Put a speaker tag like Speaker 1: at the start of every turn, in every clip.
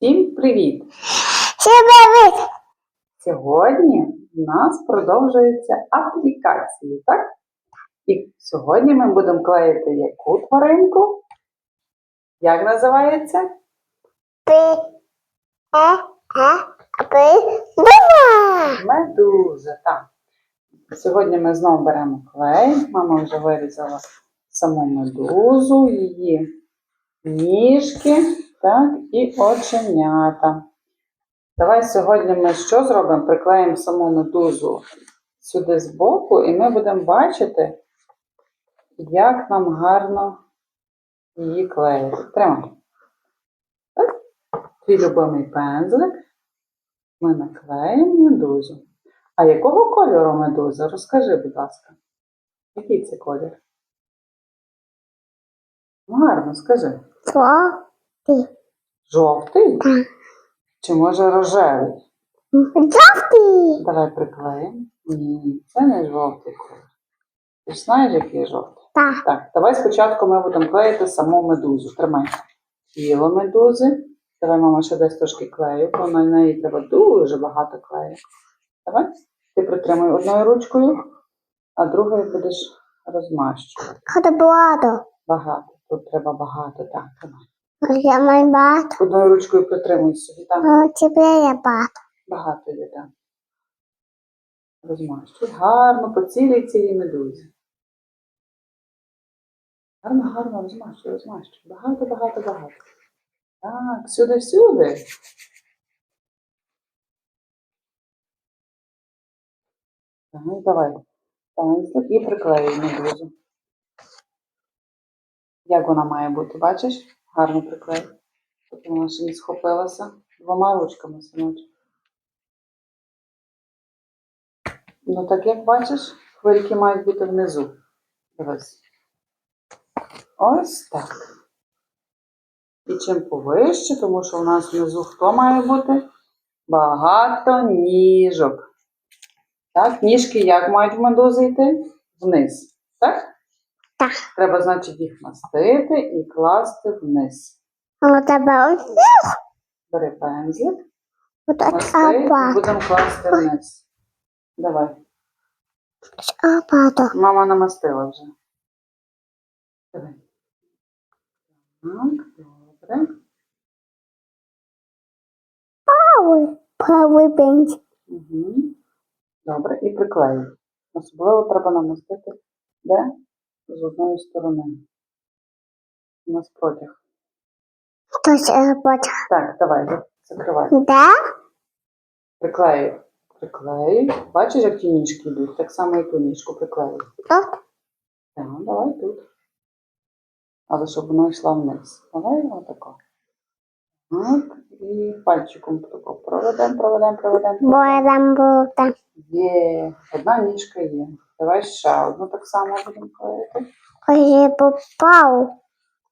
Speaker 1: Всім привіт!
Speaker 2: Всім привіт!
Speaker 1: Сьогодні в нас продовжуються аплікації, так? І сьогодні ми будемо клеїти яку тваринку? Як називається?
Speaker 2: Пи, е, е, пи!
Speaker 1: Медуза. Так. Сьогодні ми знову беремо клей. Мама вже вирізала саму медузу, її ніжки, так, і оченята. Давай сьогодні ми що зробимо? Приклеїмо саму медузу сюди збоку, і ми будемо бачити, як нам гарно її клеїти. Тримай. Так. Твій любимий пензлик. Ми наклеїмо медузу. А якого кольору медуза? Розкажи, будь ласка. Який це колір? Ну, Гарно, скажи.
Speaker 2: Що? Ти.
Speaker 1: Жовтий? Чи може рожевий?
Speaker 2: Жовтий!
Speaker 1: Давай приклеїмо. Ні, це не жовтий колір. Ти ж знаєш, який жовтий?
Speaker 2: Так.
Speaker 1: Так, давай спочатку ми будемо клеїти саму медузу. Тримай. Тіло медузи. Давай, мама, ще десь трошки клею, бо на неї треба дуже багато клею. Давай. Ти притримуй одною ручкою, а другою будеш розмащувати.
Speaker 2: Багато.
Speaker 1: Багато. Тут треба багато. Так, тримай.
Speaker 2: Я маю багато.
Speaker 1: Одною ручкою притримуй собі там.
Speaker 2: А у тебе є багато.
Speaker 1: Багато є там. Розмащуй. Гарно по цілій цілій медузі. Гарно, гарно розмащуй, розмащуй. Багато, багато, багато. Так, сюди, всюди. Так, ну, давай. Пензлик і приклеюй медузу. Як вона має бути, бачиш? Гарно приклеїй. Щоб вона ще не схопилася двома ручками, синочок. Ну так як бачиш, хвильки мають бути внизу. Дивись. Ось так. І чим повище, тому що у нас внизу хто має бути? Багато ніжок. Так, ніжки як мають в медузи йти? Вниз. Так?
Speaker 2: Так.
Speaker 1: Треба, значить, їх мастити і класти вниз.
Speaker 2: А у тебе ось
Speaker 1: Бери пензлик, і будемо класти вниз. Давай. Мама намастила вже. Давай. Так, добре.
Speaker 2: Правий. Правий.
Speaker 1: Угу. Добре, і приклею. Особливо треба намастити де? З одної сторони. У нас протяг.
Speaker 2: Хтось апат.
Speaker 1: Так, давай, закривай.
Speaker 2: Де?
Speaker 1: Приклею. Приклею. Бачиш, як ті ніжки йдуть? Так само і ту ніжку приклею.
Speaker 2: Тут.
Speaker 1: Так, давай тут. Але щоб воно йшло вниз. Давай отако. Так, і пальчиком тако проведемо, проведемо, проведемо.
Speaker 2: Будем бути.
Speaker 1: Є, одна ніжка є. Давай ще одну так само будемо клеїти.
Speaker 2: Коли попав,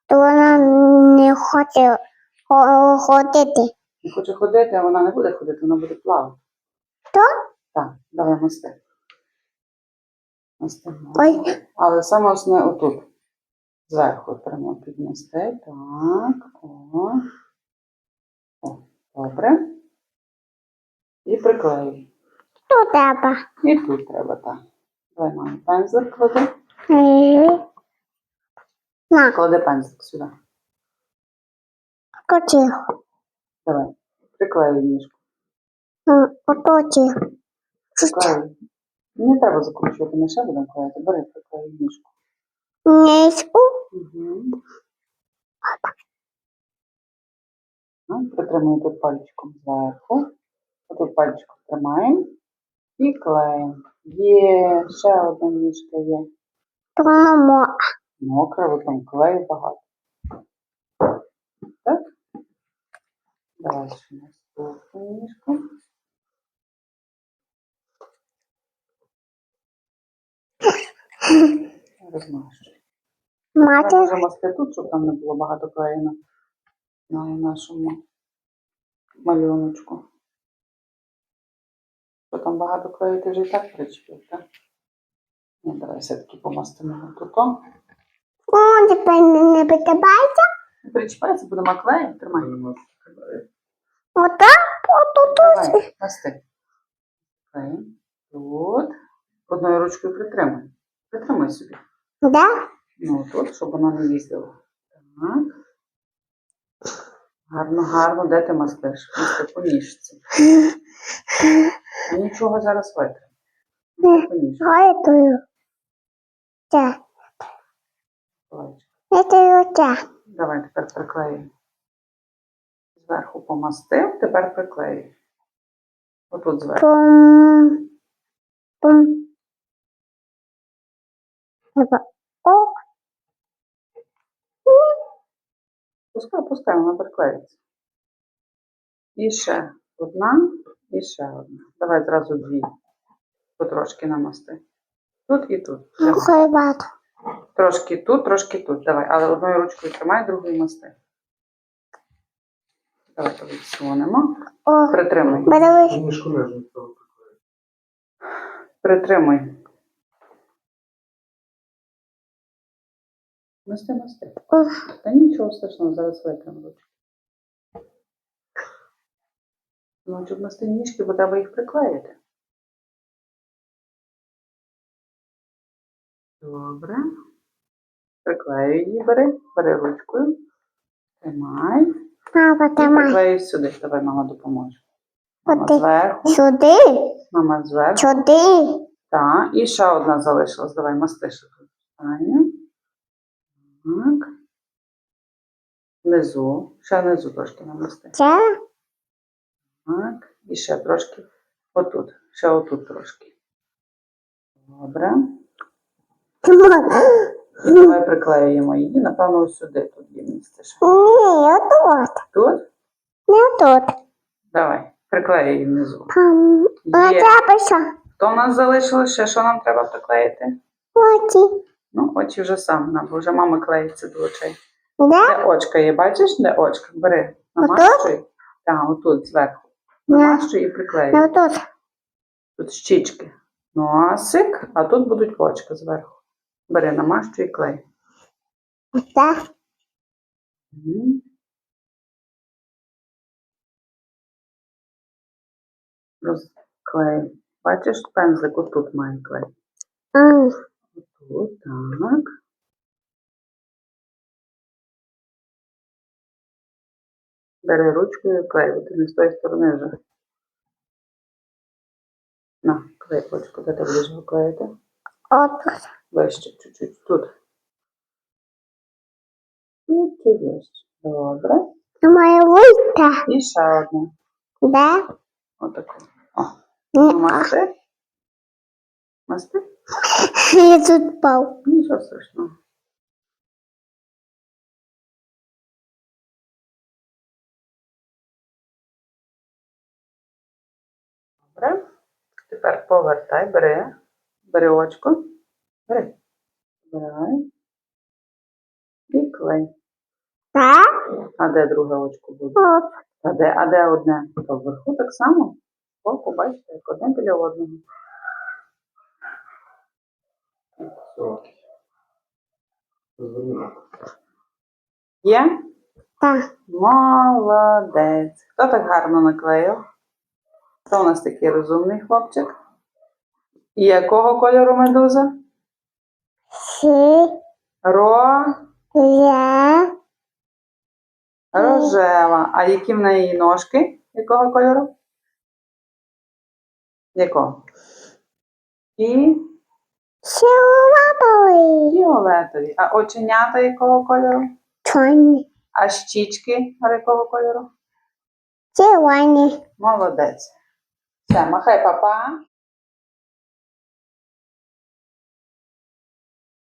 Speaker 2: то вона не хоче хо- ходити.
Speaker 1: Не хоче ходити, а вона не буде ходити, вона буде плавати.
Speaker 2: То?
Speaker 1: Так, давай мости. Мостимо.
Speaker 2: Ой.
Speaker 1: Але саме основне отут. Зверху прямо підмости. Так. О. О, добре. І приклеюй.
Speaker 2: Тут треба.
Speaker 1: І тут треба так. Мамі, пензлик клади.
Speaker 2: На,
Speaker 1: Клади пензлик сюди.
Speaker 2: котів.
Speaker 1: Давай. Приклеюй ніжку.
Speaker 2: Оточив.
Speaker 1: Приклеюй. Не треба закручувати, ми ще будемо клеїти. Бери, приклеюй ніжку.
Speaker 2: Низьку.
Speaker 1: Угу. Ну, Притримуємо тут пальчиком зверху. Тут пальчиком тримаємо і клеїмо. Є, ще одна ніжка є.
Speaker 2: Тому
Speaker 1: Мокра, бо там клею багато. Так? Давай ще наступну ніжку. Розмащу.
Speaker 2: мати
Speaker 1: вже масти тут, щоб там не було багато клею на, на нашому малюночку. Що там багато клею, ти вже і так причепив, так? Ну, давай все-таки помастимо тут.
Speaker 2: О, тепер не питається.
Speaker 1: Причіпається, будемо клеїти, тримай.
Speaker 2: Отак, отут.
Speaker 1: Давай, масти. Окей. Тут. Одною ручкою притримай. Притримай собі.
Speaker 2: Да?
Speaker 1: Ну, тут, щоб воно не їздило. Так. Гарно, гарно. Де ти мастиш? Масти по ніжці. Нічого зараз.
Speaker 2: Це це.
Speaker 1: Давай тепер приклеїмо. Зверху помастив, тепер приклеїв. Отут зверху.
Speaker 2: Пум. Пум. О,
Speaker 1: Пускай, пускай, вона приклеїться. І ще одна, і ще одна. Давай зразу дві. Потрошки намасти. Тут і тут. Трошки тут, трошки тут. Давай, але одною ручкою тримай, другою масти. Давай відсунемо.
Speaker 2: О,
Speaker 1: Притримай.
Speaker 2: подивись.
Speaker 3: Мішку нежно треба приклеїти.
Speaker 1: Масти, масти. Та нічого страшного, зараз витримаю. ручки. Ну, щоб масти ніжки, бо треба їх приклеїти. Добре. Приклею її, бери, бери ручкою. Тримай.
Speaker 2: Мама, тримай.
Speaker 1: приклею сюди. Давай, мама допоможе. Мама
Speaker 2: Куди?
Speaker 1: зверху,
Speaker 2: Сюди.
Speaker 1: мама зверху.
Speaker 2: Сюди.
Speaker 1: Так, і ще одна залишилась. Давай масти ще тут. Так. Внизу. Ще внизу трошки намасти.
Speaker 2: Це.
Speaker 1: Так. І ще трошки. Отут. Ще отут трошки. Добре. Давай приклеюємо її. Напевно, ось сюди тут є місце. ще.
Speaker 2: Ні, отут.
Speaker 1: Тут?
Speaker 2: Не тут.
Speaker 1: Давай. Приклею її внизу. Є. Хто в нас залишилось? Ще що нам треба приклеїти?
Speaker 2: Оці.
Speaker 1: Ну, очі вже сам нам, бо вже мама клеїться до очей.
Speaker 2: Да?
Speaker 1: Де очка є, бачиш, де очка? Бери, намащуй. Так, отут зверху. Намащуй і приклеюй.
Speaker 2: Не тут.
Speaker 1: Тут щічки. Носик, а тут будуть очка зверху. Бери, намащуй і клей.
Speaker 2: Так.
Speaker 1: Розклей. Бачиш, пензлик отут має клей.
Speaker 2: М.
Speaker 1: Бери ручку і клей, ти не з тої сторони вже. На, клей ручку, де ти будеш його клеїти?
Speaker 2: Отут.
Speaker 1: Вище, чуть-чуть. Тут. Тут чуть вище. Добре.
Speaker 2: Має вийти.
Speaker 1: І ще одне.
Speaker 2: Да?
Speaker 1: Отаку. О, масти. Масти?
Speaker 2: Я тут пав.
Speaker 1: Нічого страшного. Добре. Тепер повертай, бери. Бери очко. Бери. Збирай. І клей. А де друге очко буде? А де, а де одне? То вверху так само. Боку, бачите, як одне біля одного. Є?
Speaker 2: Так.
Speaker 1: Молодець. Хто так гарно наклеїв? Хто у нас такий розумний хлопчик? І якого кольору медуза?
Speaker 2: Сі.
Speaker 1: Ро...
Speaker 2: Я.
Speaker 1: Рожева. А які в неї ножки? Якого кольору? Якого? І
Speaker 2: Сіловатовий.
Speaker 1: фіолетові. А оченята якого кольору?
Speaker 2: Чорний.
Speaker 1: А щічки якого кольору?
Speaker 2: Червоний.
Speaker 1: Молодець. శ్రమ కై పాపా